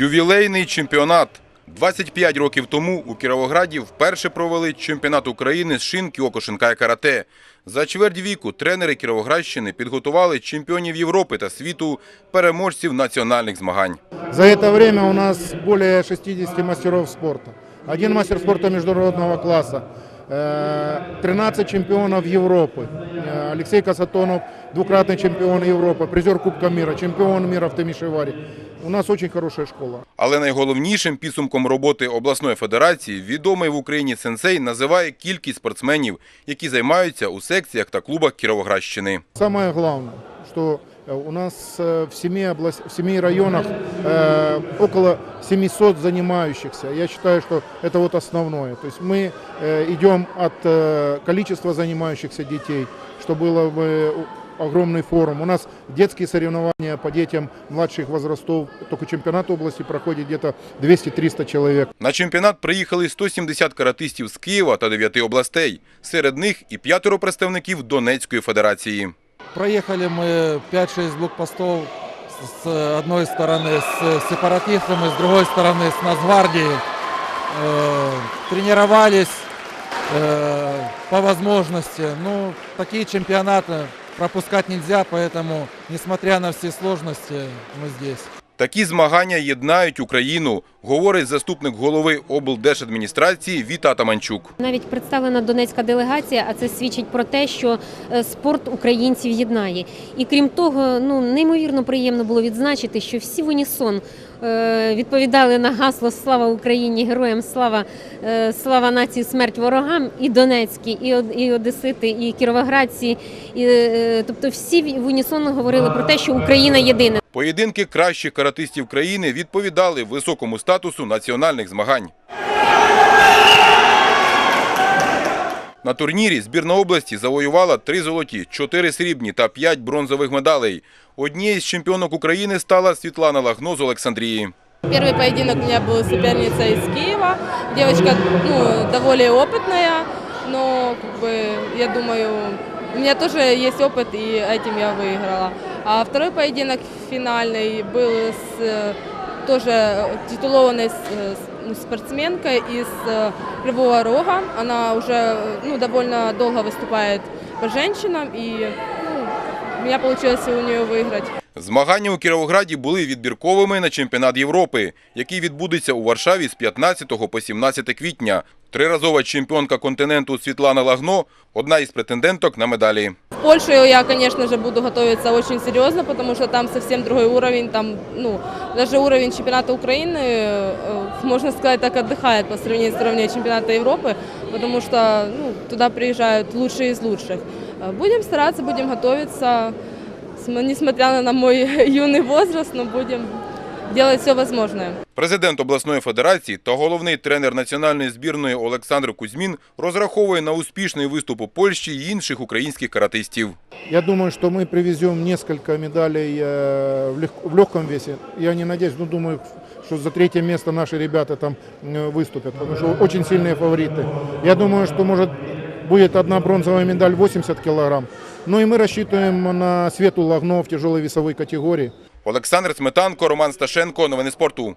Ювілейний чемпіонат. 25 років тому у Кіровограді вперше провели чемпіонат України з шин Кіокошинкай карате. За чверть віку тренери Кіровоградщини підготували чемпіонів Європи та світу, переможців національних змагань. За это время у нас более 60 мастеров спорта. Один мастер спорта международного класса, э, 13 чемпионов Европы. Э, Алексей Касатонов, двукратный чемпион Европы, призер Кубка мира, чемпион мира в Темишеваре. У нас очень хорошая школа. Але найголовнішим підсумком роботи обласної федерації відомий в Україні сенсей називає кількість спортсменів, які займаються у секціях та клубах Кіровоградщини. Самое главное, что э, у нас э, в семи, область, в семи районах э, около 700 занимающихся. Я считаю, что это вот основное. То есть мы э, идем от э, количества занимающихся детей, что было бы огромный форум. У нас детские соревнования по детям младших возрастов, только чемпионат области проходит где-то 200-300 человек. На чемпіонат приїхали 170 каратистів з Києва та 9 областей. Серед них і п'ятеро представників Донецької федерації. Проехали мы 5-6 блокпостов с одной стороны с сепаратистами, с другой стороны с Нацгвардией. Э, Тренировались э, по возможности. Ну, такие чемпионаты пропускать нельзя, поэтому, несмотря на все сложности, мы здесь. Такі змагання єднають Україну, говорить заступник голови облдержадміністрації Віта Таманчук. Навіть представлена донецька делегація, а це свідчить про те, що е, спорт українців єднає. І крім того, ну неймовірно приємно було відзначити, що всі в унісон відповідали на гасло Слава Україні, героям слава, е, слава нації, смерть ворогам, і донецькі, і, одесити, і кіровоградці. Е, тобто всі в унісон говорили про те, що Україна єдина. Поєдинки кращих каратистів країни відповідали високому статусу національних змагань. На турнірі збірна області завоювала три золоті, чотири срібні та п'ять бронзових медалей. Однією з чемпіонок України стала Світлана Лагно з Олександрії. Первый поединок у меня был соперница из Киева. Девочка ну, довольно опытная, но как бы, я думаю, у меня тоже есть опыт, и этим я выиграла. А второй поединок финальный был с э, тоже титулованной с- э, с- ну, спортсменкой из э, Кривого Рога. Она уже э, ну, довольно долго выступает по женщинам, и ну, у меня получилось у нее выиграть. Змагання у Кіровограді були відбірковими на чемпіонат Європи, який відбудеться у Варшаві з 15 по 17 квітня. Триразова чемпіонка континенту Світлана Лагно – одна із претенденток на медалі. В Польшу я, конечно же, буду готовиться очень серьезно, потому что там совсем другой уровень. Там, ну, даже уровень чемпионата Украины, э, можно сказать, так отдыхает по сравнению с уровнем чемпионата Европы, потому что ну, туда приезжают лучшие из лучших. Э, Будем стараться, будем готовиться, см- несмотря на мой юный возраст, но будем делать все возможное. Президент обласної федерації та головний тренер національної збірної Олександр Кузьмін розраховує на успішний виступ у Польщі й інших українських каратистів. Я думаю, что мы привезем несколько медалей э, в, лег- в легком весе. Я не надеюсь, но думаю, что за третье место наши ребята там э, выступят, потому что очень сильные фавориты. Я думаю, что может будет одна бронзовая медаль 80 килограмм. Ну и мы рассчитываем на Свету Лагно в тяжелой весовой категории. Олександр Сметанко, Роман Сташенко. Новини спорту.